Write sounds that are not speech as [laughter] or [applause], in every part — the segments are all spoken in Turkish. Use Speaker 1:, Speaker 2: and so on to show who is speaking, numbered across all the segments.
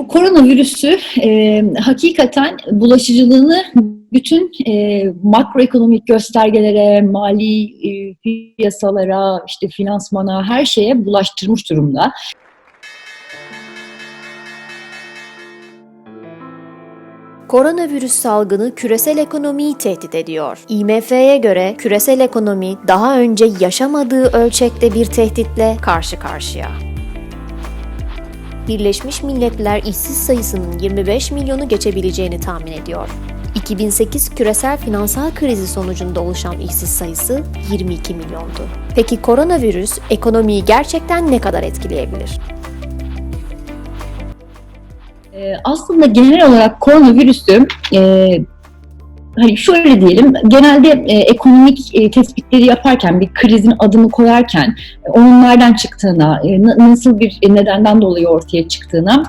Speaker 1: Bu koronavirüsü e, hakikaten bulaşıcılığını bütün e, makroekonomik göstergelere, mali e, piyasalara, işte finansmana, her şeye bulaştırmış durumda.
Speaker 2: Koronavirüs salgını küresel ekonomiyi tehdit ediyor. IMF'ye göre küresel ekonomi daha önce yaşamadığı ölçekte bir tehditle karşı karşıya. Birleşmiş Milletler işsiz sayısının 25 milyonu geçebileceğini tahmin ediyor. 2008 küresel finansal krizi sonucunda oluşan işsiz sayısı 22 milyondu. Peki koronavirüs ekonomiyi gerçekten ne kadar etkileyebilir?
Speaker 1: E, aslında genel olarak koronavirüsü e, hani şöyle diyelim, genelde e, ekonomik e, tespitleri yaparken, bir krizin adını koyarken, e, nereden çıktığına, e, nasıl bir nedenden dolayı ortaya çıktığına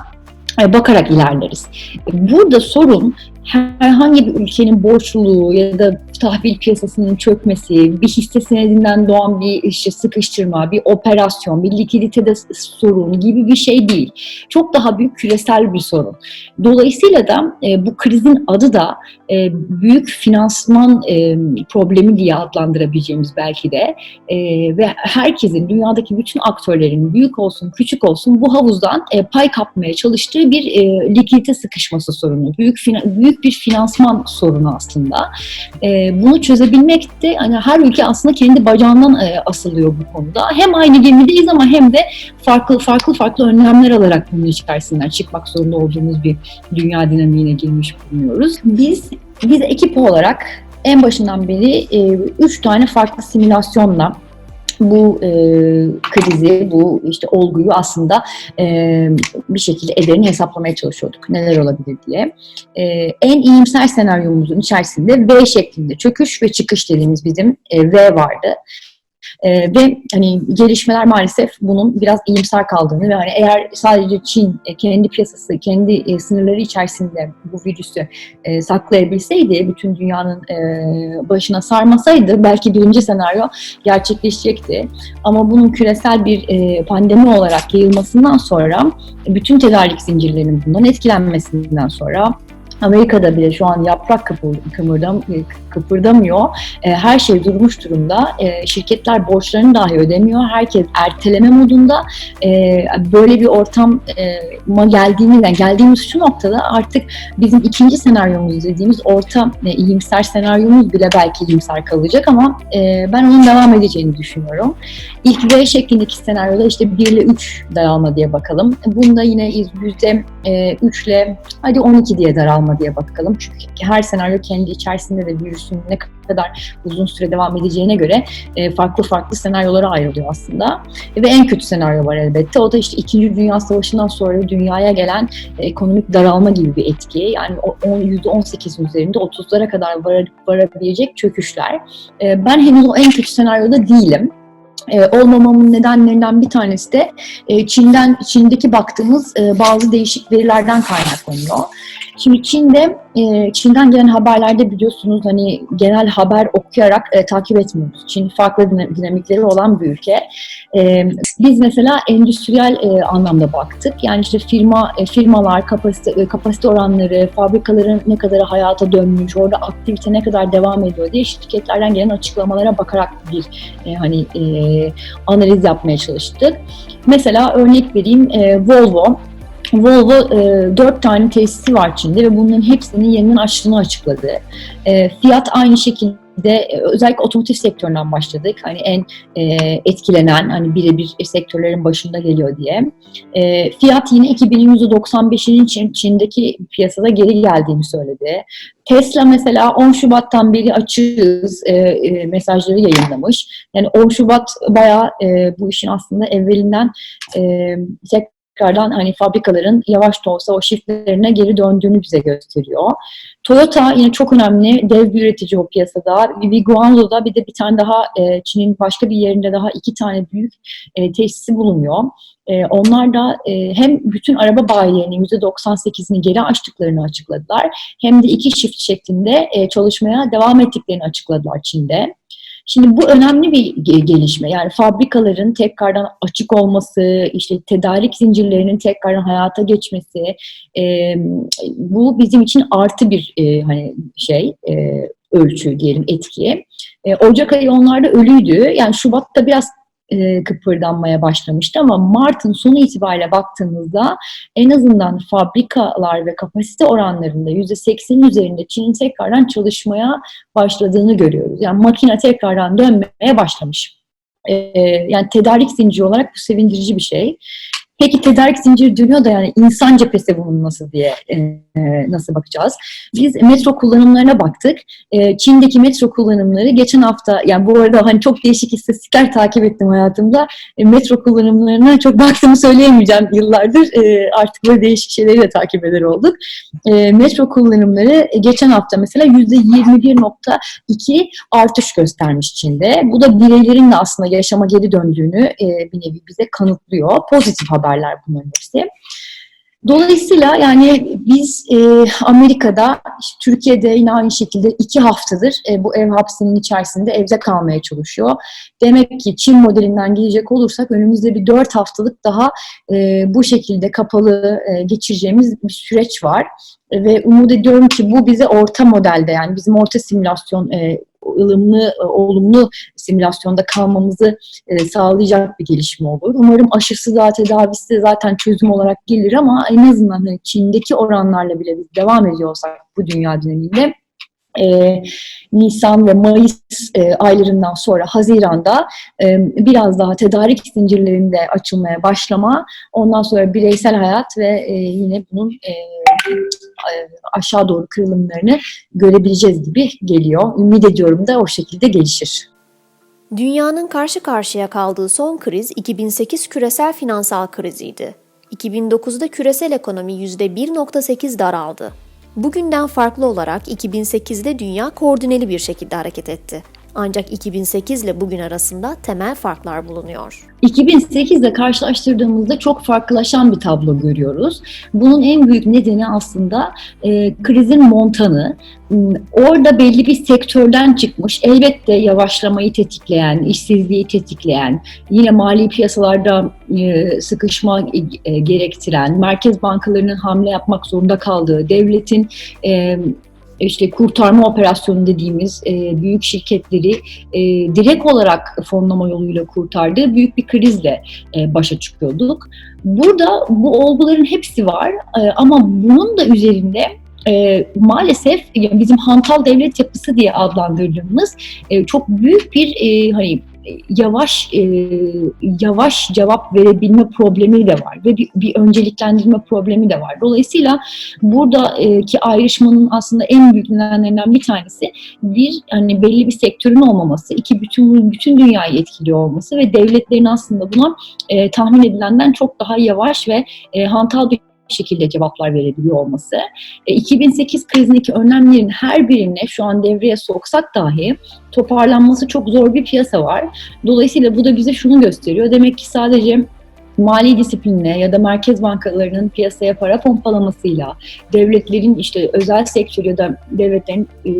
Speaker 1: e, bakarak ilerleriz. Burada sorun herhangi bir ülkenin borçluluğu ya da tahvil piyasasının çökmesi, bir hisse senedinden doğan bir işte sıkıştırma, bir operasyon, bir likiditede sorun gibi bir şey değil. Çok daha büyük küresel bir sorun. Dolayısıyla da e, bu krizin adı da e, büyük finansman e, problemi diye adlandırabileceğimiz belki de e, ve herkesin, dünyadaki bütün aktörlerin büyük olsun küçük olsun bu havuzdan e, pay kapmaya çalıştığı bir e, likidite sıkışması sorunu. Büyük, büyük bir finansman sorunu aslında. E, bunu çözebilmek de hani her ülke aslında kendi bacağından e, asılıyor bu konuda. Hem aynı gemideyiz ama hem de farklı farklı farklı önlemler alarak bunun içerisinden çıkmak zorunda olduğumuz bir dünya dinamiğine girmiş bulunuyoruz. Biz biz ekip olarak en başından beri e, üç tane farklı simülasyonla bu e, krizi, bu işte olguyu aslında e, bir şekilde ederini hesaplamaya çalışıyorduk. Neler olabilir diye. E, en iyimser senaryomuzun içerisinde V şeklinde çöküş ve çıkış dediğimiz bizim e, V vardı. E, ve hani gelişmeler maalesef bunun biraz iyimser kaldığını ve hani eğer sadece Çin e, kendi piyasası, kendi e, sınırları içerisinde bu virüsü e, saklayabilseydi, bütün dünyanın e, başına sarmasaydı belki birinci senaryo gerçekleşecekti. Ama bunun küresel bir e, pandemi olarak yayılmasından sonra bütün tedarik zincirlerinin bundan etkilenmesinden sonra Amerika'da bile şu an yaprak kıpırdam, kıpırdamıyor. E, her şey durmuş durumda. E, şirketler borçlarını dahi ödemiyor. Herkes erteleme modunda. E, böyle bir ortama geldiğimiz, yani geldiğimiz şu noktada artık bizim ikinci senaryomuz dediğimiz orta e, iyimser senaryomuz bile belki iyimser kalacak ama e, ben onun devam edeceğini düşünüyorum. İlk V şeklindeki senaryoda işte 1 ile 3 daralma diye bakalım. Bunda yine yüzde 3 ile hadi 12 diye daralma diye bakalım. Çünkü her senaryo kendi içerisinde de virüsün ne kadar uzun süre devam edeceğine göre farklı farklı senaryolara ayrılıyor aslında. Ve en kötü senaryo var elbette. O da işte 2. Dünya Savaşı'ndan sonra dünyaya gelen ekonomik daralma gibi bir etki. Yani %18'in üzerinde 30'lara kadar var, varabilecek çöküşler. Ben henüz o en kötü senaryoda değilim e, olmamamın nedenlerinden bir tanesi de e, Çin'den Çin'deki baktığımız e, bazı değişik verilerden kaynaklanıyor. Şimdi Çin'de e, Çin'den gelen haberlerde biliyorsunuz hani genel haber okuyarak e, takip etmiyoruz. Çin farklı dinamikleri olan bir ülke. E, biz mesela endüstriyel e, anlamda baktık. Yani işte firma e, firmalar kapasite e, kapasite oranları, fabrikaların ne kadar hayata dönmüş, orada aktivite ne kadar devam ediyor diye şirketlerden gelen açıklamalara bakarak bir e, hani e, analiz yapmaya çalıştık. Mesela örnek vereyim e, Volvo Volvo e, 4 tane tesisi var Çin'de ve bunların hepsinin yeniden açtığını açıkladı. E, fiyat aynı şekilde e, özellikle otomotiv sektöründen başladık. Hani en e, etkilenen, hani birebir sektörlerin başında geliyor diye. E, fiyat yine 2195'inin Çin, Çin'deki piyasada geri geldiğini söyledi. Tesla mesela 10 Şubat'tan beri açığız e, e, mesajları yayınlamış. Yani 10 Şubat bayağı e, bu işin aslında evvelinden e, tekrardan hani fabrikaların yavaş da olsa o shiftlerine geri döndüğünü bize gösteriyor. Toyota yine çok önemli dev bir üretici o piyasada. Bir Guangzhou'da bir de bir tane daha e, Çin'in başka bir yerinde daha iki tane büyük e, tesisi bulunuyor. E, onlar da e, hem bütün araba bayilerinin %98'ini geri açtıklarını açıkladılar hem de iki shift şeklinde e, çalışmaya devam ettiklerini açıkladılar Çin'de. Şimdi bu önemli bir ge- gelişme. Yani fabrikaların tekrardan açık olması, işte tedarik zincirlerinin tekrardan hayata geçmesi, e, bu bizim için artı bir e, hani şey e, ölçü diyelim etki. E, Ocak ayı onlarda ölüydü. Yani Şubat'ta biraz e, kıpırdanmaya başlamıştı ama Mart'ın sonu itibariyle baktığımızda en azından fabrikalar ve kapasite oranlarında %80'in üzerinde Çin'in tekrardan çalışmaya başladığını görüyoruz. Yani makine tekrardan dönmeye başlamış. E, yani tedarik zinciri olarak bu sevindirici bir şey. Peki tedarik zinciri dönüyor da yani insan cephesi bunun nasıl diye e, nasıl bakacağız? Biz metro kullanımlarına baktık. E, Çin'deki metro kullanımları geçen hafta yani bu arada hani çok değişik istatistikler takip ettim hayatımda. E, metro kullanımlarına çok baktığımı söyleyemeyeceğim yıllardır. E, artık böyle değişik şeyleri de takip eder olduk. E, metro kullanımları e, geçen hafta mesela %21.2 artış göstermiş Çin'de. Bu da bireylerin de aslında yaşama geri döndüğünü e, bir nevi bize kanıtlıyor. Pozitif haberler bunların hepsi. Dolayısıyla yani biz e, Amerika'da, Türkiye'de yine aynı şekilde iki haftadır e, bu ev hapsinin içerisinde evde kalmaya çalışıyor. Demek ki Çin modelinden gidecek olursak önümüzde bir dört haftalık daha e, bu şekilde kapalı e, geçireceğimiz bir süreç var. Ve umut ediyorum ki bu bize orta modelde yani bizim orta simülasyon e, ılımlı, e, olumlu simülasyonda kalmamızı e, sağlayacak bir gelişme olur. Umarım aşısı da tedavisi zaten çözüm olarak gelir ama en azından hani Çin'deki oranlarla bile biz devam ediyorsak bu dünya dinamiğinde e, Nisan ve Mayıs e, aylarından sonra Haziran'da e, biraz daha tedarik zincirlerinde açılmaya başlama, ondan sonra bireysel hayat ve e, yine bunun e, aşağı doğru kırılımlarını görebileceğiz gibi geliyor. Ümit ediyorum da o şekilde gelişir.
Speaker 2: Dünyanın karşı karşıya kaldığı son kriz 2008 küresel finansal kriziydi. 2009'da küresel ekonomi %1.8 daraldı. Bugünden farklı olarak 2008'de dünya koordineli bir şekilde hareket etti. Ancak 2008 ile bugün arasında temel farklar bulunuyor.
Speaker 1: 2008 ile karşılaştırdığımızda çok farklılaşan bir tablo görüyoruz. Bunun en büyük nedeni aslında e, krizin montanı. Orada belli bir sektörden çıkmış, elbette yavaşlamayı tetikleyen, işsizliği tetikleyen, yine mali piyasalarda e, sıkışma e, gerektiren, merkez bankalarının hamle yapmak zorunda kaldığı, devletin e, işte kurtarma operasyonu dediğimiz e, büyük şirketleri e, direkt olarak fonlama yoluyla kurtardığı büyük bir krizle e, başa çıkıyorduk. Burada bu olguların hepsi var e, ama bunun da üzerinde e, maalesef yani bizim hantal devlet yapısı diye adlandırdığımız e, çok büyük bir e, hani yavaş e, yavaş cevap verebilme problemi de var ve bir, bir önceliklendirme problemi de var. Dolayısıyla buradaki ayrışmanın aslında en büyük nedenlerinden bir tanesi bir hani belli bir sektörün olmaması, iki bütün bütün dünyayı etkiliyor olması ve devletlerin aslında buna e, tahmin edilenden çok daha yavaş ve e, hantal bir şekilde cevaplar verebiliyor olması. E, 2008 krizindeki önlemlerin her birine şu an devreye soksak dahi toparlanması çok zor bir piyasa var. Dolayısıyla bu da bize şunu gösteriyor. Demek ki sadece mali disiplinle ya da merkez bankalarının piyasaya para pompalamasıyla, devletlerin işte özel sektör ya da devletlerin e,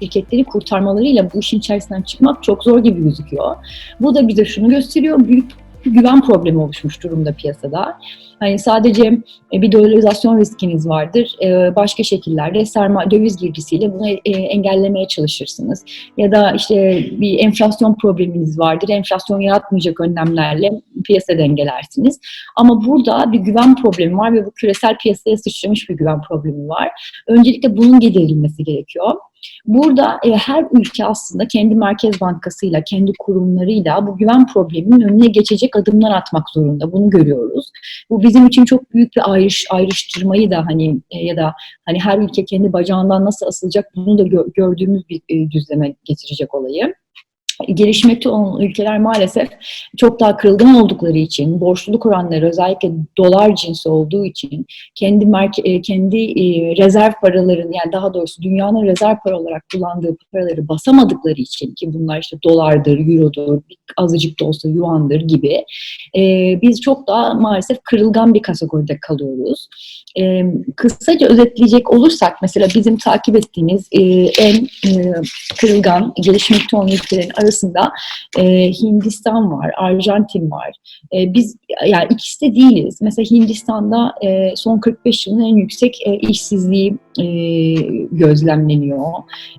Speaker 1: şirketleri kurtarmalarıyla bu işin içerisinden çıkmak çok zor gibi gözüküyor. Bu da bize şunu gösteriyor. Büyük güven problemi oluşmuş durumda piyasada. Hani sadece bir dolarizasyon riskiniz vardır. Başka şekillerde sermaye döviz girdisiyle bunu engellemeye çalışırsınız. Ya da işte bir enflasyon probleminiz vardır. Enflasyon yaratmayacak önlemlerle piyasa dengelersiniz. Ama burada bir güven problemi var ve bu küresel piyasaya sıçramış bir güven problemi var. Öncelikle bunun giderilmesi gerekiyor. Burada e, her ülke aslında kendi merkez bankasıyla, kendi kurumlarıyla bu güven probleminin önüne geçecek adımlar atmak zorunda. Bunu görüyoruz. Bu bizim için çok büyük bir ayrış, ayrıştırmayı da hani e, ya da hani her ülke kendi bacağından nasıl asılacak bunu da gö- gördüğümüz bir e, düzleme getirecek olayı. Gelişmekte olan ülkeler maalesef çok daha kırılgan oldukları için, borçluluk oranları özellikle dolar cinsi olduğu için, kendi merke, kendi e, rezerv paraların yani daha doğrusu dünyanın rezerv para olarak kullandığı paraları basamadıkları için ki bunlar işte dolardır, eurodur, azıcık da olsa yuandır gibi e, biz çok daha maalesef kırılgan bir kategoride kalıyoruz. E, kısaca özetleyecek olursak mesela bizim takip ettiğimiz en kırılgan gelişmekte olan ülkelerin arasında e, Hindistan var, Arjantin var. E, biz yani ikisi de değiliz. Mesela Hindistan'da e, son 45 yılın en yüksek e, işsizliği e, gözlemleniyor.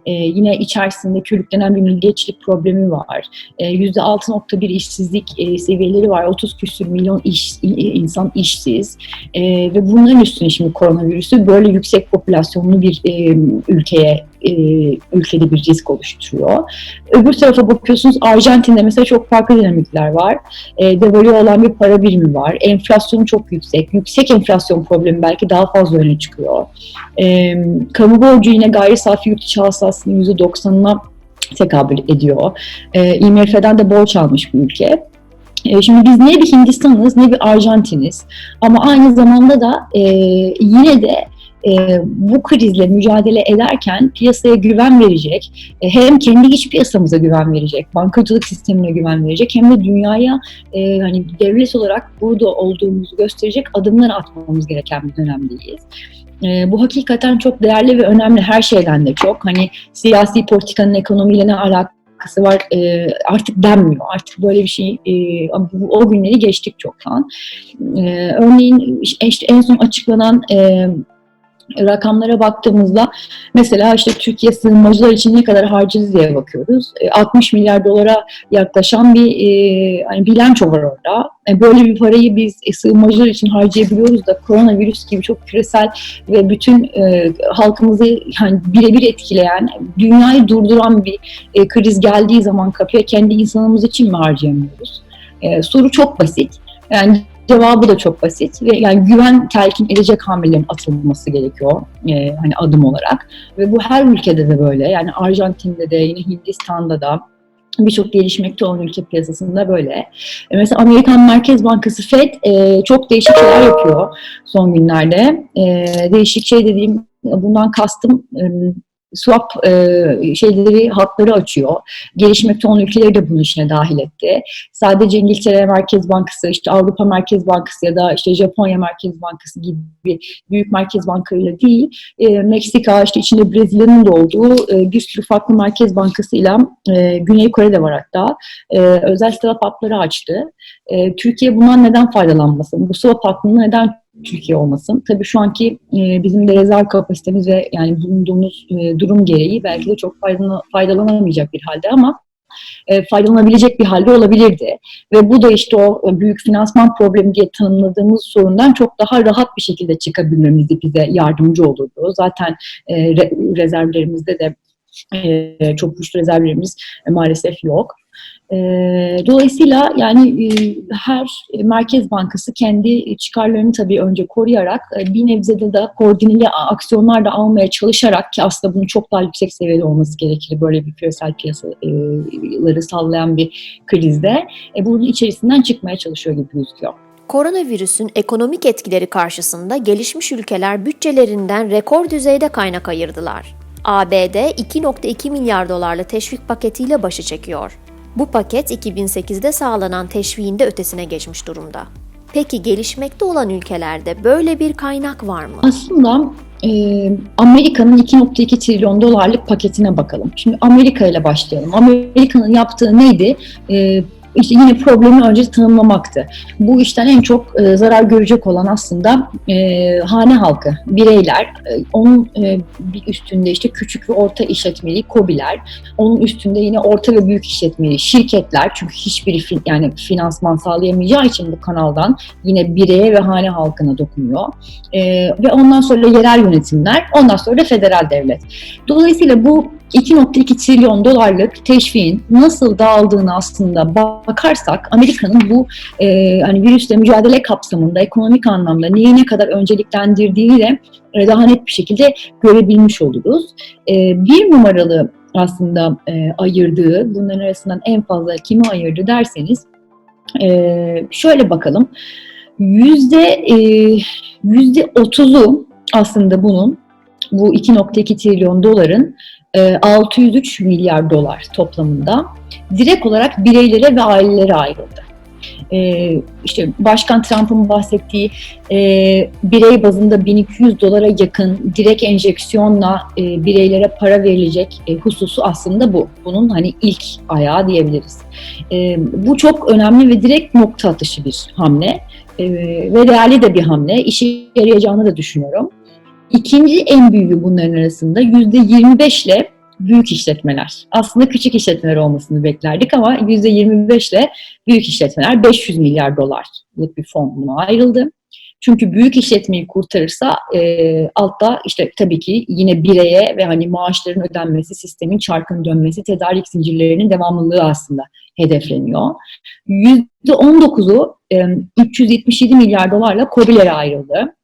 Speaker 1: E, yine içerisinde körüklenen bir milliyetçilik problemi var. E, %6.1 işsizlik e, seviyeleri var. 30 küsür milyon iş, insan işsiz. E, ve bunların üstüne şimdi koronavirüsü böyle yüksek popülasyonlu bir e, ülkeye e, ülkede bir risk oluşturuyor. Öbür tarafa bakıyorsunuz Arjantin'de mesela çok farklı dinamikler var. E, devalüe olan bir para birimi var. Enflasyonu çok yüksek. Yüksek enflasyon problemi belki daha fazla öne çıkıyor. E, kamu borcu yine gayri safi yurt içi hasılasının %90'ına tekabül ediyor. E, IMF'den de borç almış bir ülke. E, Şimdi biz ne bir Hindistan'ız ne bir Arjantin'iz ama aynı zamanda da e, yine de e, bu krizle mücadele ederken piyasaya güven verecek, e, hem kendi iç piyasamıza güven verecek, bankacılık sistemine güven verecek hem de dünyaya e, hani devlet olarak burada olduğumuzu gösterecek adımlar atmamız gereken bir dönemdeyiz. E, bu hakikaten çok değerli ve önemli her şeyden de çok. Hani siyasi politikanın ekonomiyle ne alakası var e, artık denmiyor. Artık böyle bir şey e, o günleri geçtik çoktan. E, örneğin işte en son açıklanan e, rakamlara baktığımızda mesela işte Türkiye sığınmacılar için ne kadar harcadı diye bakıyoruz. E, 60 milyar dolara yaklaşan bir e, hani bilanço var orada. E, böyle bir parayı biz e, sığınmacılar için harcayabiliyoruz da koronavirüs gibi çok küresel ve bütün e, halkımızı yani birebir etkileyen, dünyayı durduran bir e, kriz geldiği zaman kapıya kendi insanımız için mi harcayamıyoruz? E, soru çok basit. Yani cevabı da çok basit ve yani güven telkin edecek hamlelerin atılması gerekiyor e, hani adım olarak ve bu her ülkede de böyle yani Arjantin'de de yine Hindistan'da da birçok gelişmekte olan ülke piyasasında böyle. E, mesela Amerikan Merkez Bankası Fed e, çok değişik şeyler yapıyor son günlerde. E, değişik şey dediğim bundan kastım e, swap e, şeyleri hatları açıyor. Gelişmekte olan ülkeleri de bunun içine dahil etti. Sadece İngiltere Merkez Bankası, işte Avrupa Merkez Bankası ya da işte Japonya Merkez Bankası gibi büyük merkez bankalarıyla değil, e, Meksika, işte içinde Brezilya'nın da olduğu e, bir sürü farklı merkez bankasıyla e, Güney Kore'de var hatta. E, özel swap hatları açtı. E, Türkiye bundan neden faydalanmasın? Bu swap hattını neden Türkiye olmasın? Tabii şu anki e, bizim de rezerv kapasitemiz ve yani bulunduğumuz e, durum gereği belki de çok faydalana- faydalanamayacak bir halde ama e, faydalanabilecek bir halde olabilirdi. Ve bu da işte o e, büyük finansman problemi diye tanımladığımız sorundan çok daha rahat bir şekilde çıkabilmemizi bize yardımcı olurdu. Zaten e, re- rezervlerimizde de e, çok güçlü rezervlerimiz e, maalesef yok. E, dolayısıyla yani e, her merkez bankası kendi çıkarlarını tabii önce koruyarak e, bir nebzede de koordineli aksiyonlar da almaya çalışarak ki aslında bunun çok daha yüksek seviyede olması gerekir böyle bir küresel piyasaları sallayan bir krizde e, bunun içerisinden çıkmaya çalışıyor gibi gözüküyor.
Speaker 2: Koronavirüsün ekonomik etkileri karşısında gelişmiş ülkeler bütçelerinden rekor düzeyde kaynak ayırdılar. ABD 2.2 milyar dolarlı teşvik paketiyle başı çekiyor. Bu paket 2008'de sağlanan teşviğin ötesine geçmiş durumda. Peki gelişmekte olan ülkelerde böyle bir kaynak var mı?
Speaker 1: Aslında e, Amerika'nın 2.2 trilyon dolarlık paketine bakalım. Şimdi Amerika ile başlayalım. Amerika'nın yaptığı neydi? E, işte yine problemi önce tanımlamaktı. Bu işten en çok e, zarar görecek olan aslında e, hane halkı, bireyler. E, onun e, bir üstünde işte küçük ve orta işletmeli KOBİ'ler. Onun üstünde yine orta ve büyük işletmeli şirketler. Çünkü hiçbiri fin- yani finansman sağlayamayacağı için bu kanaldan yine bireye ve hane halkına dokunuyor. E, ve ondan sonra yerel yönetimler, ondan sonra federal devlet. Dolayısıyla bu 2.2 trilyon dolarlık teşviğin nasıl dağıldığını aslında bakarsak Amerika'nın bu e, hani virüsle mücadele kapsamında ekonomik anlamda neyi ne kadar önceliklendirdiğini de e, daha net bir şekilde görebilmiş oluruz. E, bir numaralı aslında e, ayırdığı, bunların arasından en fazla kimi ayırdı derseniz e, şöyle bakalım. Yüzde e, yüzde otuzu aslında bunun bu 2.2 trilyon doların 603 milyar dolar toplamında direkt olarak bireylere ve ailelere ayrıldı. E, işte Başkan Trump'ın bahsettiği e, birey bazında 1200 dolara yakın direkt enjeksiyonla e, bireylere para verilecek e, hususu aslında bu. Bunun hani ilk ayağı diyebiliriz. E, bu çok önemli ve direkt nokta atışı bir hamle e, ve değerli de bir hamle. İşe yarayacağını da düşünüyorum. İkinci en büyüğü bunların arasında %25 ile büyük işletmeler. Aslında küçük işletmeler olmasını beklerdik ama %25 ile büyük işletmeler 500 milyar dolarlık bir fon buna ayrıldı. Çünkü büyük işletmeyi kurtarırsa e, altta işte tabii ki yine bireye ve hani maaşların ödenmesi, sistemin çarkın dönmesi, tedarik zincirlerinin devamlılığı aslında hedefleniyor. %19'u e, 377 milyar dolarla COBİ'lere ayrıldı.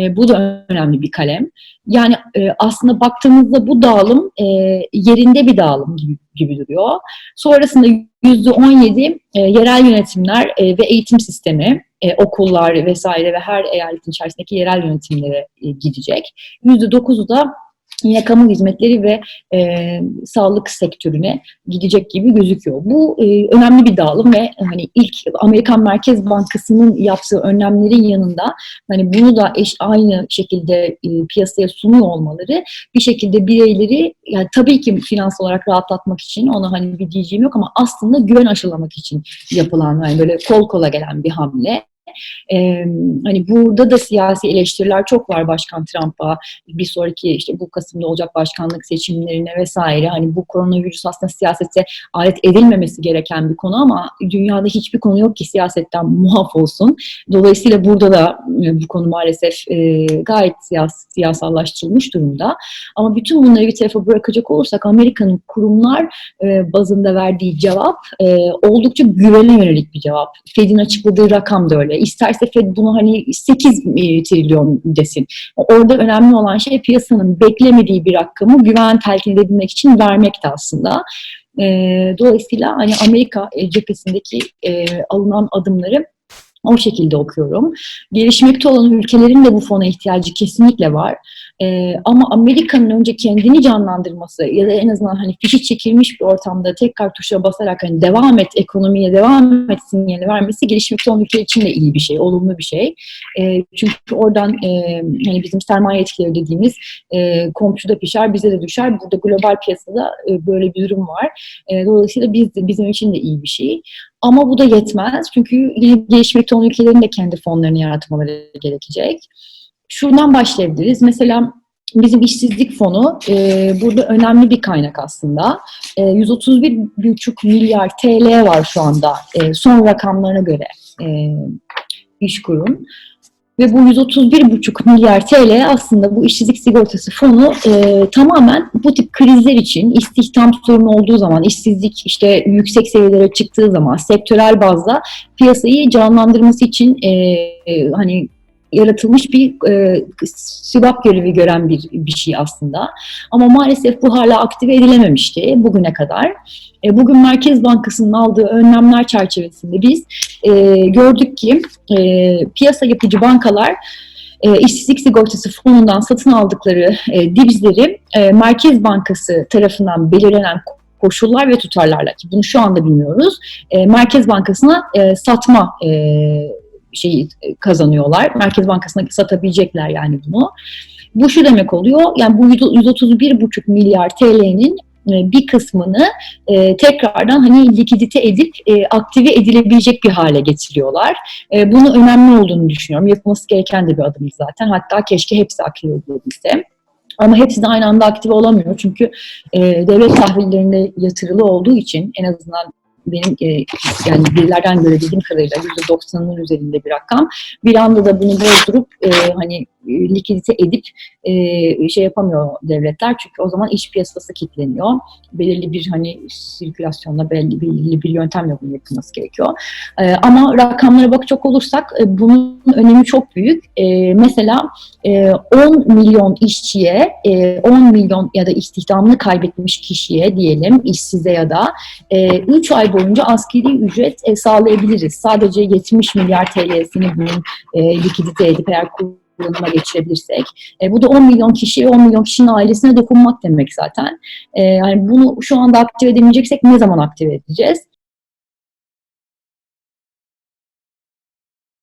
Speaker 1: E, bu da önemli bir kalem. Yani e, aslında baktığımızda bu dağılım e, yerinde bir dağılım gibi, gibi duruyor. Sonrasında %17 e, yerel yönetimler e, ve eğitim sistemi, e, okullar vesaire ve her eyaletin içerisindeki yerel yönetimlere e, gidecek. %9'u da yine kamu hizmetleri ve e, sağlık sektörüne gidecek gibi gözüküyor. Bu e, önemli bir dağılım ve hani ilk Amerikan Merkez Bankası'nın yaptığı önlemlerin yanında hani bunu da eş, aynı şekilde e, piyasaya sunuyor olmaları bir şekilde bireyleri yani tabii ki finans olarak rahatlatmak için ona hani bir diyeceğim yok ama aslında güven aşılamak için yapılan yani böyle kol kola gelen bir hamle. Ee, hani burada da siyasi eleştiriler çok var Başkan Trump'a bir sonraki işte bu Kasım'da olacak başkanlık seçimlerine vesaire hani bu koronavirüs aslında siyasete alet edilmemesi gereken bir konu ama dünyada hiçbir konu yok ki siyasetten [laughs] muaf olsun. Dolayısıyla burada da bu konu maalesef e, gayet siyas, siyasallaştırılmış durumda. Ama bütün bunları bir tarafa bırakacak olursak Amerika'nın kurumlar e, bazında verdiği cevap e, oldukça güvene yönelik bir cevap. Fed'in açıkladığı rakam da öyle. İsterse Fed bunu hani 8 e, trilyon desin. Orada önemli olan şey piyasanın beklemediği bir rakamı güven telkin edilmek için vermekti aslında. E, dolayısıyla hani Amerika e, cephesindeki alınan adımları o şekilde okuyorum. Gelişmekte olan ülkelerin de bu fona ihtiyacı kesinlikle var. Ee, ama Amerika'nın önce kendini canlandırması ya da en azından hani fişi çekilmiş bir ortamda tekrar tuşa basarak hani devam et ekonomiye devam et sinyali vermesi gelişmekte olan ülke için de iyi bir şey, olumlu bir şey. Ee, çünkü oradan e, hani bizim sermaye etkileri dediğimiz e, komşuda pişer bize de düşer. Burada global piyasada e, böyle bir durum var. E, dolayısıyla biz bizim için de iyi bir şey. Ama bu da yetmez. Çünkü gelişmekte olan ülkelerin de kendi fonlarını yaratmaları gerekecek. Şuradan başlayabiliriz. Mesela bizim işsizlik fonu e, burada önemli bir kaynak aslında. E, 131,5 milyar TL var şu anda e, son rakamlarına göre e, İşkur'un. Ve bu 131,5 milyar TL aslında bu işsizlik sigortası fonu e, tamamen bu tip krizler için istihdam sorunu olduğu zaman, işsizlik işte yüksek seviyelere çıktığı zaman sektörel bazda piyasayı canlandırması için e, e, hani yaratılmış bir e, sibap görevi gören bir, bir şey aslında. Ama maalesef bu hala aktive edilememişti bugüne kadar. E, bugün Merkez Bankası'nın aldığı önlemler çerçevesinde biz e, gördük ki e, piyasa yapıcı bankalar e, işsizlik sigortası fonundan satın aldıkları e, dibizleri e, Merkez Bankası tarafından belirlenen koşullar ve tutarlarla ki bunu şu anda bilmiyoruz. E, Merkez Bankası'na e, satma e, şeyi kazanıyorlar. Merkez Bankası'na satabilecekler yani bunu. Bu şu demek oluyor. Yani bu 131,5 milyar TL'nin bir kısmını e, tekrardan hani likidite edip e, aktive edilebilecek bir hale getiriyorlar. E, bunu önemli olduğunu düşünüyorum. Yapılması gereken de bir adım zaten. Hatta keşke hepsi aktive edilebilse. Ama hepsi de aynı anda aktive olamıyor. Çünkü e, devlet tahvillerinde yatırılı olduğu için en azından benim e, yani birilerden görebildiğim kadarıyla %90'ın üzerinde bir rakam. Bir anda da bunu bozdurup e, hani likidite edip e, şey yapamıyor devletler çünkü o zaman iş piyasası kilitleniyor. Belirli bir hani sirkülasyonla belli belirli bir yöntemle bunu yapılması gerekiyor. E, ama rakamlara bakacak olursak e, bunun önemi çok büyük. E, mesela e, 10 milyon işçiye, e, 10 milyon ya da istihdamını kaybetmiş kişiye diyelim, işsize ya da 3 ay boyunca askeri ücret e, sağlayabiliriz. Sadece 70 milyar TL'sini bunun e, likidite edip eğer kullanıma geçirebilirsek. E, bu da 10 milyon kişi ve 10 milyon kişinin ailesine dokunmak demek zaten. E, yani bunu şu anda aktive edemeyeceksek ne zaman aktive edeceğiz?